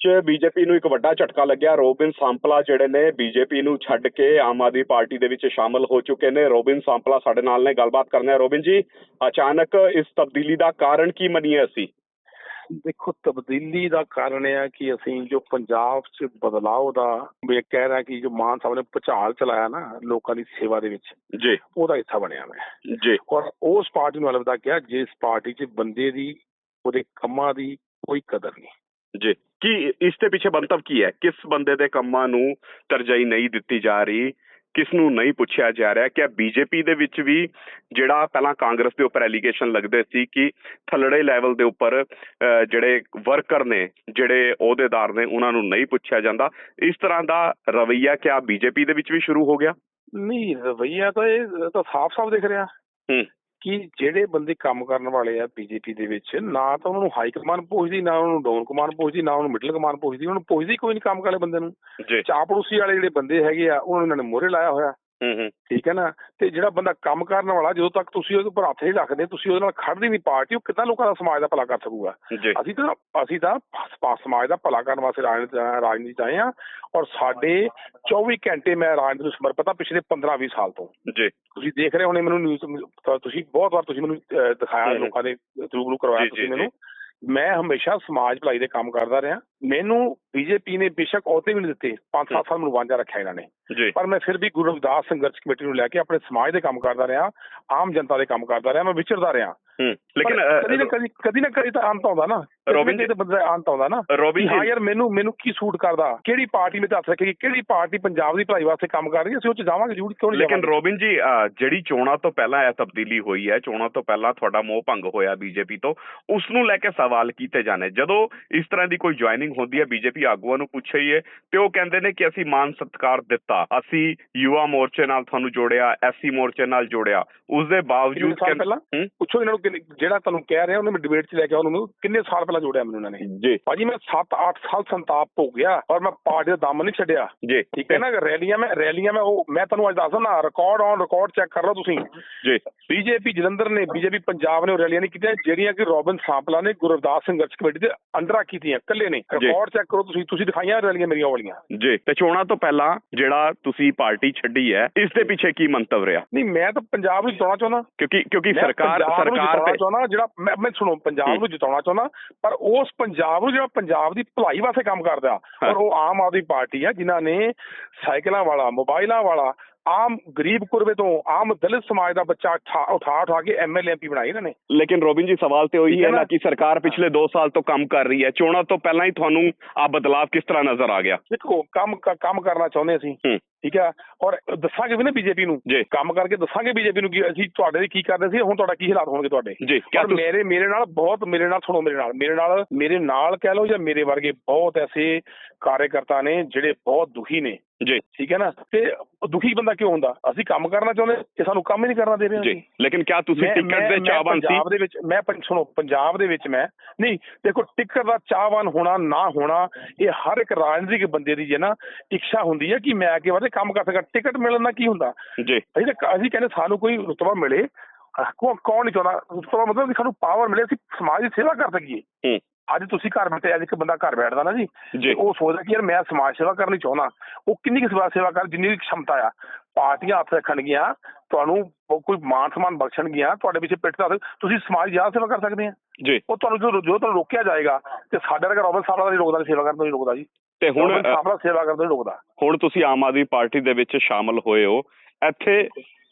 ਚ ਬੀਜੇਪੀ ਨੂੰ ਇੱਕ ਵੱਡਾ ਝਟਕਾ ਲੱਗਿਆ। ਰੋਬਿਨ ਸਾਂਪਲਾ ਜਿਹੜੇ ਨੇ ਬੀਜੇਪੀ ਨੂੰ ਛੱਡ ਕੇ ਆਮ ਆਦਮੀ ਪਾਰਟੀ ਦੇ ਵਿੱਚ ਸ਼ਾਮਲ ਹੋ ਚੁੱਕੇ ਨੇ। ਰੋਬਿਨ ਸਾਂਪਲਾ ਸਾਡੇ ਨਾਲ ਨੇ ਗੱਲਬਾਤ ਕਰਨੇ ਆ। ਰੋਬਿਨ ਜੀ ਅਚਾਨਕ ਇਸ ਤਬਦੀਲੀ ਦਾ ਕਾਰਨ ਕੀ ਮੰਨੀਏ ਅਸੀਂ? ਦੇਖੋ ਤਬਦੀਲੀ ਦਾ ਕਾਰਨ ਇਹ ਹੈ ਕਿ ਅਸੀਂ ਜੋ ਪੰਜਾਬ 'ਚ ਬਦਲਾਅ ਦਾ ਮੈਂ ਕਹਿ ਰਿਹਾ ਕਿ ਜੋ ਮਾਨ ਸਾਹਿਬ ਨੇ ਭੁਚਾਲ ਚਲਾਇਆ ਨਾ ਲੋਕਾਂ ਦੀ ਸੇਵਾ ਦੇ ਵਿੱਚ ਜੀ। ਉਹਦਾ ਹਿੱਸਾ ਬਣਿਆ ਮੈਂ ਜੀ। ਔਰ ਉਸ ਪਾਰਟੀ ਨੂੰ ਅਲਵਿਦਾ ਕਿਹਾ ਜਿਸ ਪਾਰਟੀ 'ਚ ਬੰਦੇ ਦੀ ਉਹਦੇ ਕੰਮਾਂ ਦੀ ਕੋਈ ਕਦਰ ਨਹੀਂ। ਜੀ। ਕੀ ਇਸ ਦੇ ਪਿੱਛੇ ਮੰਤਵ ਕੀ ਹੈ? ਕਿਸ ਬੰਦੇ ਦੇ ਕੰਮਾਂ ਨੂੰ ਤਰਜੀਹ ਨਹੀਂ ਦਿੱਤੀ ਜਾ ਰਹੀ? ਕਿਸ ਨੂੰ ਨਹੀਂ ਪੁੱਛਿਆ ਜਾ ਰਿਹਾ? ਕਿ ਬੀਜੇਪੀ ਦੇ ਵਿੱਚ ਵੀ ਜਿਹੜਾ ਪਹਿਲਾਂ ਕਾਂਗਰਸ ਦੇ ਉੱਪਰ ਐਲੀਗੇਸ਼ਨ ਲੱਗਦੇ ਸੀ ਕਿ ਥੱਲੜੇ ਲੈਵਲ ਦੇ ਉੱਪਰ ਜਿਹੜੇ ਵਰਕਰ ਨੇ ਜਿਹੜੇ ਅਹੁਦੇਦਾਰ ਨੇ ਉਹਨਾਂ ਨੂੰ ਨਹੀਂ ਪੁੱਛਿਆ ਜਾਂਦਾ? ਇਸ ਤਰ੍ਹਾਂ ਦਾ ਰਵਈਆ ਕਿਆ ਬੀਜੇਪੀ ਦੇ ਵਿੱਚ ਵੀ ਸ਼ੁਰੂ ਹੋ ਗਿਆ? ਨਹੀਂ ਰਵਈਆ ਤਾਂ ਇਹ ਤਾਂ ਸਾਫ਼-ਸਾਫ਼ ਦਿਖ ਰਿਹਾ। ਹੂੰ। ਕਿ ਜਿਹੜੇ ਬੰਦੇ ਕੰਮ ਕਰਨ ਵਾਲੇ ਆ ਬੀਜੇਪੀ ਦੇ ਵਿੱਚ ਨਾ ਤਾਂ ਉਹਨਾਂ ਨੂੰ ਹਾਈ ਕਮਾਂਡ ਪੁੱਛਦੀ ਨਾ ਉਹਨਾਂ ਨੂੰ ਡਾਊਨ ਕਮਾਂਡ ਪੁੱਛਦੀ ਨਾ ਉਹਨਾਂ ਨੂੰ ਮਿਡਲ ਕਮਾਂਡ ਪੁੱਛਦੀ ਉਹਨਾਂ ਨੂੰ ਪੁੱਛਦੀ ਕੋਈ ਨਹੀਂ ਕੰਮ ਵਾਲੇ ਬੰਦੇ ਨੂੰ। ਚਾਪੜੂਸੀ ਵਾਲੇ ਜਿਹੜੇ ਬੰਦੇ ਹੈਗੇ ਆ ਉਹਨਾਂ ਨੂੰ ਮੋਹਰੇ ਲਾਇਆ ਹੋਇਆ। ਠੀਕ ਹੈ ਨਾ? ਤੇ ਜਿਹੜਾ ਬੰਦਾ ਕੰਮ ਕਰਨ ਵਾਲਾ ਜਦੋਂ ਤੱਕ ਤੁਸੀਂ ਉਹਦੇ ਉੱਪਰ ਹੱਥ ਨਹੀਂ ਰੱਖਦੇ ਤੁਸੀਂ ਉਹਦੇ ਨਾਲ ਖੜਦੀ ਨਹੀਂ ਪਾਰਟੀ ਉਹ ਕਿੱਦਾਂ ਲੋਕਾਂ ਦਾ ਸਮਾਜ ਦਾ ਭਲਾ ਕਰ ਸਕੂਗਾ? ਅਸੀਂ ਤਾਂ ਅਸੀਂ ਤਾਂ ਸਮਾਜ ਦਾ ਭਲਾ ਕਰਨ ਵਾਸਤੇ ਰਾਜਨੀਤੀ 'ਚ ਆਏ ਆ ਔਰ ਸਾਡੇ 24 ਘੰਟੇ ਮੈਂ ਰਾਜਨੀਤੀ ਨੂੰ ਸਮਰਪਿਤ ਆ ਪਿਛਲੇ 15-20 ਸਾਲ ਤੋਂ। ਜੀ। ਤੁਸੀਂ ਦੇਖ ਰਹੇ ਹੋਣੇ ਮੈਨੂੰ ਨਿਊਜ਼ ਤੁਸੀਂ ਬਹੁਤ ਵਾਰ ਤੁਸੀਂ ਮੈਨੂੰ ਦਿਖਾਇਆ। ਲੋਕਾਂ ਦੇ ਰੂਬਰੂ ਕਰਵਾਇਆ ਤੁਸੀਂ। ਮੈਨੂੰ। ਮੈਂ ਹਮੇਸ਼ਾ ਸਮਾਜ ਭਲਾਈ ਦੇ ਕੰਮ ਕਰਦਾ ਰਿਹਾ। ਮੈਨੂੰ ਬੀਜੇਪੀ ਨੇ ਬੇਸ਼ੱਕ ਅਹੁਦੇ ਵੀ ਨਹੀਂ ਦਿੱਤੇ। 5-7 ਸਾਲ ਮੈਨੂੰ ਵਾਂਝਾ ਰੱਖਿਆ ਇਹਨਾਂ ਨੇ। ਪਰ ਮੈਂ ਫਿਰ ਵੀ ਗੁਰੂ ਰਵਿਦਾਸ ਸੰਘਰਸ਼ ਕਮੇਟੀ ਨੂੰ ਲੈ ਕੇ ਆਪਣੇ ਸਮਾਜ ਦੇ ਕੰਮ ਕਰਦਾ ਰਿਹਾ। ਆਮ ਜਨਤਾ ਦੇ ਕੰਮ ਕਰਦਾ ਰਿਹਾ। ਮੈਂ ਵਿਚਰਦਾ ਰਿਹਾ। ਲੇਕਿਨ ਕਦੀ ਨਾ ਕਦੀ ਕਦੀ ਨਾ ਕਦੀ ਤਾਂ ਅੰਤ ਆਉਂਦਾ ਨਾ। ਰੋਬਿਨ ਜੀ- ਤੇ ਬੰਦਾ ਅੰਤ ਆਉਂਦਾ ਨਾ ਰੋਬਿਨ ਹਾਂ ਜੀ ਯਾਰ ਮੈਨੂੰ ਮੈਨੂੰ ਕੀ ਸੂਟ ਕਰਦਾ? ਕਿਹੜੀ ਪਾਰਟੀ ਵਿੱਚ ਹੱਥ ਰੱਖੇਗੀ? ਕਿਹੜੀ ਪਾਰਟੀ ਪੰਜਾਬ ਦੀ ਭਲਾਈ ਵਾਸਤੇ ਕੰਮ ਕਰ ਰਹੀ ਹੈ ਅਸੀਂ ਉਹ ਚ ਜਾਵਾਂਗੇ ਜ਼ਰੂਰ ਕਿਉਂ ਨਹੀਂ ਲੇਕਿਨ ਰੋਬਿਨ ਜੀ ਜਿਹੜੀ ਚੋਣਾਂ ਤੋਂ ਪਹਿਲਾਂ ਇਹ ਤਬਦੀਲੀ ਹੋਈ ਹੈ ਚੋਣਾਂ ਤੋਂ ਪਹਿਲਾਂ ਤੁਹਾਡਾ ਮੋਹ ਭੰਗ ਹੋਇਆ ਬੀਜੇਪੀ ਤੋਂ ਉਸ ਨੂੰ ਲੈ ਕੇ ਸਵਾਲ ਕੀਤੇ ਜਾਣੇ। ਜਦੋਂ ਇਸ ਤਰ੍ਹਾਂ ਦੀ ਕੋਈ ਜੁਆਇਨਿੰਗ ਹੁੰਦੀ ਹੈ ਬੀਜੇਪੀ ਆਗੂਆਂ ਨੂੰ ਪੁੱਛਈਏ ਤੇ ਉਹ ਕਹਿੰਦੇ ਨੇ ਕਿ ਅਸੀਂ ਮਾਨ ਸਤਕਾਰ ਦਿੱਤਾ ਅਸੀਂ ਯੁਵਾ ਮੋਰਚੇ ਨਾਲ ਤੁਹਾਨੂੰ ਜੋੜਿਆ ਐਸਸੀ ਮੋਰਚੇ ਨਾਲ ਜੋੜਿਆ। ਉਸ ਦੇ ਬਾਵਜੂਦ? ਪੁੱਛੋ ਇਹਨਾਂ ਨੂੰ ਜਿਹੜਾ ਤੁਹਾਨੂੰ ਕਹਿ ਰਿਹਾ ਉਹਨੇ ਮੈਂ ਡਿਬੇਟ 'ਚ ਲੈ ਕੇ ਉਹਨੂੰ ਕਿੰਨੇ ਸਾਲ ਪਹਿਲਾਂ ਜੋੜਿਆ ਮੈਨੂੰ ਇਹਨਾਂ ਨੇ। ਜੀ। ਭਾਜੀ ਮੈਂ 7-8 ਸਾਲ ਸੰਤਾਪ ਹੋ ਗਿਆ ਔਰ ਮੈਂ ਪਾਰਟੀ ਦਾ ਦਮ ਨਹੀਂ ਛੱਡਿਆ। ਜੀ। ਠੀਕ ਹੈ ਨਾ ਰੈਲੀਆਂ ਮੈਂ ਰੈਲੀਆਂ ਮੈਂ ਉਹ ਮੈਂ ਤੁਹਾਨੂੰ ਅੱਜ ਦੱਸਦਾ ਨਾ ਰਿਕਾਰਡ ਔਨ ਰਿਕਾਰਡ ਚੈੱਕ ਕਰ ਲਓ ਤੁਸੀਂ। ਜੀ। ਬੀਜੇਪੀ ਜਲੰਧਰ ਨੇ ਬੀਜੇਪੀ ਪੰਜਾਬ ਨੇ ਉਹ ਰੈਲੀਆਂ ਨਹੀਂ ਕੀਤੀਆਂ ਜਿਹੜੀਆਂ ਕਿ ਰੋਬਿਨ ਸਾਂਪਲਾ ਨੇ ਗੁਰਦਾਸ ਸੰਘਰਸ਼ ਕਮੇਟੀ ਦੇ ਅੰਡਰ ਕੀਤੀਆਂ ਇਕੱਲੇ ਨੇ। ਰਿਕਾਰਡ ਚੈੱਕ ਕਰੋ ਤੁਸੀਂ ਤੁਸੀਂ ਦਿਖਾਈਆਂ ਰੈਲੀਆਂ ਮੇਰੀਆਂ ਵਾਲੀਆਂ। ਜੀ। ਤੇ ਚੋਣਾਂ ਤੋਂ ਪਹਿਲਾਂ ਜਿਹੜਾ ਤੁਸੀਂ ਪਾਰਟੀ ਛੱਡੀ ਹੈ ਇਸ ਦੇ ਪਿੱਛੇ ਕੀ ਮੰਤਵ ਰਿਹਾ? ਨਹੀਂ ਮੈਂ ਤਾਂ ਪੰਜਾਬ ਨੂੰ ਜਿਤਾਉਣਾ ਚਾਹੁੰਦਾ। ਕਿਉਂਕਿ ਕਿਉਂਕਿ ਸਰਕਾਰ ਸਰਕਾਰ ਤੇ ਜਿਹੜਾ ਮੈਂ ਸੁਣੋ ਪੰਜਾਬ। ਨੂੰ ਜਿਤਾਉਣਾ ਚਾਹੁੰਦਾ ਪਰ ਉਸ ਪੰਜਾਬ ਨੂੰ ਜਿਹੜਾ ਪੰਜਾਬ ਦੀ ਭਲਾਈ ਵਾਸਤੇ ਕੰਮ ਕਰਦਾ। ਔਰ ਉਹ ਆਮ ਆਦਮੀ ਪਾਰਟੀ ਆ ਜਿਨ੍ਹਾਂ ਨੇ ਸਾਈਕਲਾਂ ਵਾਲਾ ਮੋਬਾਈਲਾਂ ਵਾਲਾ ਆਮ ਗਰੀਬ ਕੁਰਬੇ ਤੋਂ ਆਮ ਦਲਿਤ ਸਮਾਜ ਦਾ ਬੱਚਾ ਉਠਾ ਉਠਾ ਕੇ ਐਮਐਲਏ ਐਮਪੀ ਬਣਾਏ ਇਹਨਾਂ ਨੇ। ਲੇਕਿਨ ਰੋਬਿਨ ਜੀ ਸਵਾਲ ਤੇ ਉਹੀ ਹੈ ਨਾ? ਕਿ ਸਰਕਾਰ ਪਿਛਲੇ 2 ਸਾਲ ਤੋਂ ਕੰਮ ਕਰ ਰਹੀ ਹੈ। ਚੋਣਾਂ ਤੋਂ ਪਹਿਲਾਂ ਹੀ ਤੁਹਾਨੂੰ ਆ ਬਦਲਾਵ ਕਿਸ ਤਰ੍ਹਾਂ ਨਜ਼ਰ ਆ ਗਿਆ? ਦੇਖੋ ਕੰਮ ਕੰਮ ਕਰਨਾ ਚਾਹੁੰਦੇ ਅਸੀਂ। ਠੀਕ ਹੈ? ਔਰ ਦੱਸਾਂਗੇ ਵੀ ਨਾ ਬੀਜੇਪੀ ਨੂੰ। ਕੰਮ ਕਰਕੇ ਦੱਸਾਂਗੇ ਬੀਜੇਪੀ ਨੂੰ ਕਿ ਅਸੀਂ ਤੁਹਾਡੇ ਲਈ ਕੀ ਕਰਦੇ ਸੀ ਹੁਣ ਤੁਹਾਡਾ ਕੀ ਹਾਲਾਤ ਹੋਣਗੇ ਤੁਹਾਡੇ? ਔਰ ਮੇਰੇ ਮੇਰੇ ਨਾਲ ਬਹੁਤ ਮੇਰੇ ਨਾਲ ਸੁਣੋ ਮੇਰੇ ਨਾਲ। ਮੇਰੇ ਨਾਲ ਮੇਰੇ ਨਾਲ ਕਹਿ ਲਓ ਜਾਂ ਮੇਰੇ ਵਰਗੇ ਬਹੁਤ ਐਸੇ ਕਾਰਜਕਰਤਾ ਨੇ ਜਿਹੜੇ ਬਹੁਤ ਦੁਖੀ ਨੇ। ਜੀ। ਠੀਕ ਹੈ ਨਾ? ਤੇ ਦੁਖੀ ਬੰਦਾ ਕਿਉਂ ਹੁੰਦਾ? ਅਸੀਂ ਕੰਮ ਕਰਨਾ ਚਾਹੁੰਦੇ ਕਿ ਸਾਨੂੰ ਕੰਮ ਹੀ ਨਹੀਂ ਕਰਨਾ ਦੇ ਰਹੇ ਜੀ। ਲੇਕਿਨ ਕਿਆ ਤੁਸੀਂ ਟਿਕਟ ਦੇ ਚਾਹਵਾਨ ਸੀ? ਪੰਜਾਬ ਦੇ ਵਿੱਚ ਮੈਂ ਸੁਣੋ ਪੰਜਾਬ ਦੇ ਵਿੱਚ ਮੈਂ ਨਹੀਂ ਦੇਖੋ ਟਿਕਟ ਦਾ ਚਾਹਵਾਨ ਹੋਣਾ ਨਾ ਹੋਣਾ ਇਹ ਹਰ ਇੱਕ ਰਾਜਨੀਤਿਕ ਬੰਦੇ ਦੀ ਜੇ ਨਾ ਇੱਛਾ ਹੁੰਦੀ ਹੈ ਕਿ ਮੈਂ ਅੱਗੇ ਵਧੇ ਕੰਮ ਕਰ ਸਕਾਂ। ਟਿਕਟ ਮਿਲਣ ਨਾਲ ਕੀ ਹੁੰਦਾ? ਜੀ। ਅਸੀਂ ਤਾਂ ਕਹਿੰਦੇ ਸਾਨੂੰ ਕੋਈ ਰੁਤਬਾ ਮਿਲੇ। ਕੌਣ ਨਹੀਂ ਚਾਹੁੰਦਾ? ਰੁਤਬਾ ਮਤਲਬ ਕਿ ਸਾਨੂੰ ਪਾਵਰ ਮਿਲੇ ਅਸੀਂ ਸਮਾਜ ਦੀ ਸੇਵਾ ਕਰ ਸਕੀਏ। ਅੱਜ ਤੁਸੀਂ ਘਰ ਬੈਠੇ ਅੱਜ ਇੱਕ ਬੰਦਾ ਘਰ ਬੈਠਦਾ ਨਾ ਜੀ ਜੀ। ਉਹ ਸੋਚਦਾ ਕਿ ਯਾਰ ਮੈਂ ਸਮਾਜ ਸੇਵਾ ਕਰਨੀ ਚਾਹੁੰਦਾ। ਉਹ ਕਿੰਨੀ ਕੁ ਸੇਵਾ ਸੇਵਾ ਕਰ ਜਿੰਨੀ ਦੀ ਖਮਤਾ ਆ। ਪਾਰਟੀਆਂ ਹੱਥ ਰੱਖਣਗੀਆਂ ਤੁਹਾਨੂੰ ਕੋਈ ਮਾਨ ਸਨਮਾਨ ਬਖਸ਼ਣਗੀਆਂ ਤੁਹਾਡੇ ਪਿੱਛੇ ਪਿੱਠ ਤੇ ਤੁਸੀਂ ਸਮਾਜ ਦੀ ਜ਼ਿਆਦਾ ਸੇਵਾ ਕਰ ਸਕਦੇ ਆ। ਜੀ। ਉਹ ਤੁਹਾਨੂੰ ਜੋ ਜੋ ਤੁਹਾਨੂੰ ਰੋਕਿਆ ਜਾਏਗਾ ਤੇ ਸਾਡੇ ਵਰਗਾ ਰੋਬਨ ਸਾਹਿਬ ਦਾ ਨਹੀਂ ਰੋਕਦਾ ਸੇਵਾ ਕਰਨ ਤੋਂ ਨਹੀਂ ਰੋਕਦਾ ਜੀ। ਤੇ ਹੁਣ ਸਾਹਿਬ ਦਾ ਸੇਵਾ ਕਰਨ ਤੋਂ ਨਹੀਂ ਰੋਕਦਾ। ਹੁਣ ਤੁਸੀਂ ਆਮ ਆਦਮੀ ਪਾਰਟੀ ਦੇ ਵਿੱਚ ਸ਼ਾਮਲ ਹੋਏ ਹੋ। ਇੱਥੇ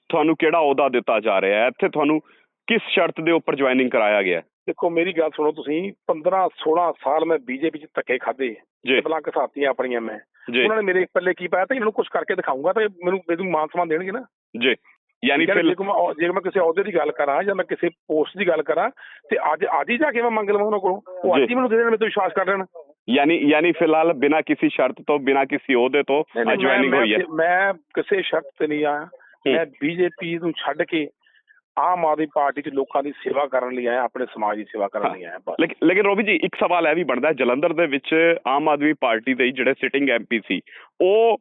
ਤੁਹਾਨੂੰ ਕਿਹੜਾ ਅਹੁਦਾ ਦਿੱਤਾ ਜਾ ਰਿਹਾ? ਹੈ ਇੱਥੇ ਤੁਹਾਨੂੰ ਕਿਸ ਸ਼ਰਤ ਦੇ ਉੱਪਰ ਜੁਆਇਨਿੰਗ ਕਰਾਇਆ ਗਿਆ? ਹੈ? ਦੇਖੋ ਮੇਰੀ ਗੱਲ ਸੁਣੋ ਤੁਸੀਂ। 15 16 ਸਾਲ ਮੈਂ ਬੀਜੇਪੀ 'ਚ ਧੱਕੇ ਖਾਦੇ ਜੀ। ਬਲਾਂ ਘਸਾਤੀਆਂ ਆਪਣੀਆਂ ਮੈਂ। ਉਹਨਾਂ ਨੇ ਮੇਰੇ ਪੱਲੇ ਕੀ ਪਾਇਆ ਤਾਂ ਇਹਨਾਂ ਨੂੰ ਕੁਝ ਕਰਕੇ ਦਿਖਾਊਂਗਾ ਤਾਂ ਮੈਨੂੰ ਮੈਨੂੰ ਮਾਨ ਸਨਮਾਨ ਦੇਣਗੇ ਨਾ। ਜੀ। ਯਾਨੀ? ਫਿਰ ਜੇ ਮੈਂ ਅਹੁ- ਜੇ ਮੈਂ ਕਿਸੇ ਅਹੁਦੇ ਦੀ ਗੱਲ ਕਰਾਂ ਜਾਂ ਮੈਂ ਕਿਸੇ ਪੋਸਟ ਦੀ ਗੱਲ ਕਰਾਂ ਤੇ ਅੱਜ ਅੱਜ ਹੀ ਜਾ ਕੇ ਮੈਂ ਮੰਗ ਲਵਾਂ ਉਹਨਾਂ ਕੋਲੋਂ। ਉਹ ਅੱਜ। ਹੀ ਮੈਨੂੰ ਦੇ ਦੇਣ ਮੇਰੇ ਤੋਂ ਵਿਸ਼ਵਾਸ ਕਰ ਲੈਣ। ਯਾਨੀ ਯਾਨੀ ਫਿਲਹਾਲ ਬਿਨਾਂ ਕਿਸੇ ਸ਼ਰਤ ਤੋਂ ਬਿਨਾਂ ਕਿਸੇ ਅਹੁਦੇ ਤੋਂ ਜੁਆਇਨਿੰਗ ਹੋਈ ਹੈ। ਮੈਂ ਕਿਸੇ ਸ਼ਰਤ ਤੇ ਨਹੀਂ ਆਇਆ। ਮੈਂ ਬੀਜੇਪੀ ਨੂੰ ਛੱਡ ਕੇ ਆਮ ਆਦਮੀ ਪਾਰਟੀ 'ਚ ਲੋਕਾਂ ਦੀ ਸੇਵਾ ਕਰਨ ਲਈ ਆਇਆ ਆਪਣੇ ਸਮਾਜ ਦੀ ਸੇਵਾ ਕਰਨ ਲਈ ਆਇਆ ਲੇਕਿਨ ਰੋਬੀ ਜੀ ਇੱਕ ਸਵਾਲ ਇਹ ਵੀ ਬਣਦਾ ਹੈ ਜਲੰਧਰ ਦੇ ਵਿੱਚ ਆਮ ਆਦਮੀ ਪਾਰਟੀ ਦੇ ਜਿਹੜੇ ਸਿਟਿੰਗ ਐਮਪੀ ਸੀ ਉਹ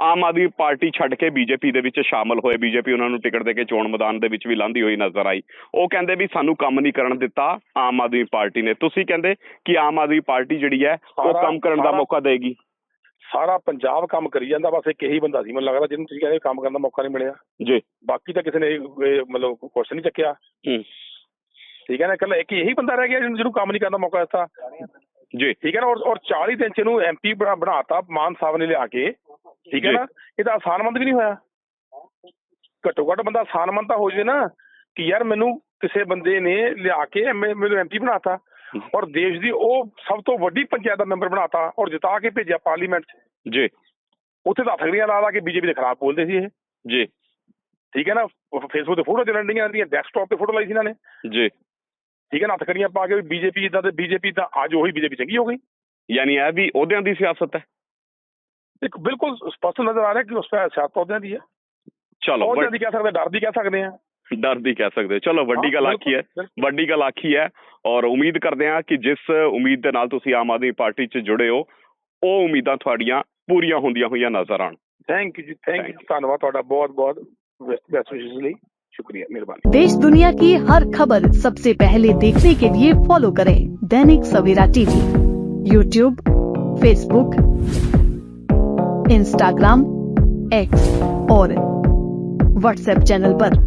ਆਮ ਆਦਮੀ ਪਾਰਟੀ ਛੱਡ ਕੇ ਬੀਜੇਪੀ ਦੇ ਵਿੱਚ ਸ਼ਾਮਲ ਹੋਏ। ਬੀਜੇਪੀ ਉਹਨਾਂ ਨੂੰ ਟਿਕਟ ਦੇ ਕੇ ਚੋਣ ਮੈਦਾਨ ਦੇ ਵਿੱਚ ਵੀ ਲਾਂਦੀ ਹੋਈ ਨਜ਼ਰ ਆਈ। ਉਹ ਕਹਿੰਦੇ ਵੀ ਸਾਨੂੰ ਕੰਮ ਨਹੀਂ ਕਰਨ ਦਿੱਤਾ ਆਮ ਆਦਮੀ ਪਾਰਟੀ ਨੇ। ਤੁਸੀਂ ਕਹਿੰਦੇ ਕਿ ਆਮ ਆਦਮੀ ਪਾਰਟੀ ਜਿਹੜੀ ਹੈ ਉਹ ਕੰਮ ਕਰਨ ਦਾ ਮੌਕਾ ਦੇਗੀ? ਸਾਰਾ ਪੰਜਾਬ ਕੰਮ ਕਰੀ ਜਾਂਦਾ ਬਸ ਇੱਕ ਇਹੀ ਬੰਦਾ ਸੀ। ਮੈਨੂੰ ਲੱਗਦਾ ਜਿਹਨੂੰ ਤੁਸੀਂ ਕਹਿੰਦੇ ਕੰਮ ਕਰਨ ਦਾ ਮੌਕਾ ਨਹੀਂ ਮਿਲਿਆ। ਜੀ। ਬਾਕੀ ਤਾਂ ਕਿਸੇ ਨੇ ਮਤਲਬ ਕੁਐਸਚਨ ਨਹੀਂ ਚੱਕਿਆ। ਹੂੰ। ਠੀਕ ਹੈ ਨਾ ਇਕੱਲਾ ਇੱਕ ਇਹੀ ਬੰਦਾ ਰਹਿ ਗਿਆ ਜਿਹਨੂੰ ਕੰਮ ਨਹੀਂ ਕਰਨ ਦਾ ਮੌਕਾ ਦਿੱਤਾ। ਜੀ। ਠੀਕ ਹੈ ਨਾ ਔਰ ਔਰ 40 ਦਿਨ ਚ ਇਹਨੂੰ ਐਮਪੀ ਬਣਾਤਾ ਮਾਨ ਸਾਹਿਬ ਨੇ ਲਿਆ ਕੇ। ਠੀਕ ਹੈ ਜੀ। ਨਾ ਇਹ ਤਾਂ ਆਸਾਨਮੰਦ ਵੀ ਨਹੀਂ ਹੋਇਆ। ਘੱਟੋ ਘੱਟ ਬੰਦਾ ਆਸਾਨਮੰਦ ਤਾਂ ਹੋ ਜਾਵੇ ਨਾ ਕਿ ਯਾਰ ਮੈਨੂੰ ਕਿਸੇ ਬੰਦੇ ਨੇ ਲਿਆ ਕੇ ਐਮ- ਮੈਨੂੰ ਐਮਪੀ ਬਣਾਤਾ। ਔਰ ਦੇਸ਼ ਦੀ ਉਹ ਸਭ ਤੋਂ ਵੱਡੀ ਪੰਚਾਇਤ ਦਾ ਮੈਂਬਰ ਬਣਾਤਾ ਔਰ ਜਿਤਾ ਕੇ ਭੇਜਿਆ ਪਾਰਲੀਮੈਂਟ 'ਚ। ਜੀ। ਉੱਥੇ ਤਾਂ ਹਥਕੜੀਆਂ ਲਾ ਲਾ ਕੇ ਬੀਜੇਪੀ ਦੇ ਖਿਲਾਫ ਬੋਲਦੇ ਸੀ ਇਹ। ਜੀ। ਠੀਕ ਹੈ ਨਾ? ਫੇਸਬੁੱਕ ਤੇ ਫੋਟੋ ਚੱਲਣ ਡੀਆਂ ਇਹਦੀਆਂ ਡੈਸਕਟਾਪ ਤੇ ਫੋਟੋ ਲਾਈ ਸੀ ਇਹਨਾਂ ਨੇ। ਜੀ। ਠੀਕ ਹੈ ਨਾ? ਹਥਕੜੀਆਂ ਪਾ ਕੇ ਬੀਜੇਪੀ ਇਦਾਂ ਤੇ ਬੀਜੇਪੀ ਤਾਂ ਅੱਜ ਉਹੀ ਬੀਜੇਪੀ ਚੰਗੀ ਹੋ ਗਈ। ਯਾਨੀ ਇਹ ਵੀ ਅਹੁਦਿਆਂ ਦੀ ਸਿਆਸਤ ਹੈ। ਇੱਕ ਬਿਲਕੁਲ ਸਪਸ਼ਟ ਨਜ਼ਰ ਆ ਰਿਹਾ ਕਿ ਉਸ ਸਿਆਸਤ ਉਹਦਿਆਂ ਦੀ ਹੈ। ਚਲੋ ਉਹਦਿਆਂ ਦੀ ਕਹਿ ਸਕਦੇ ਡਰ ਦੀ ਕਹਿ ਸਕਦੇ ਆ। ਡਰ ਦੀ ਕਹਿ ਸਕਦੇ ਹੋ। ਚਲੋ ਵੱਡੀ ਹਾਂ, ਗੱਲ ਬਿਲਕੁਲ, ਆਖੀ ਹੈ ਬਿਲਕੁਲ। ਵੱਡੀ ਗੱਲ ਆਖੀ ਹੈ ਔਰ ਉਮੀਦ ਕਰਦੇ ਹਾਂ ਕਿ ਜਿਸ ਉਮੀਦ ਦੇ ਨਾਲ ਤੁਸੀਂ ਆਮ ਆਦਮੀ ਪਾਰਟੀ 'ਚ ਜੁੜੇ ਹੋ ਉਹ ਉਮੀਦਾਂ ਤੁਹਾਡੀਆਂ ਪੂਰੀਆਂ ਹੁੰਦੀਆਂ ਹੋਈਆਂ ਨਜ਼ਰ ਆਣ thank you ji thank you ਧੰਨਵਾਦ ਤੁਹਾਡਾ ਬਹੁਤ ਬਹੁਤ ਬੈਸਟ ਵਿਸ਼ੇਸ ਲਈ ਸ਼ੁਕਰੀਆ ਮਿਹਰਬਾਨੀ देश दुनिया की हर खबर सबसे पहले देखने के लिए फॉलो करें Dainik Savera TV YouTube Facebook Instagram X और व्हाट्सएप चैनल पर।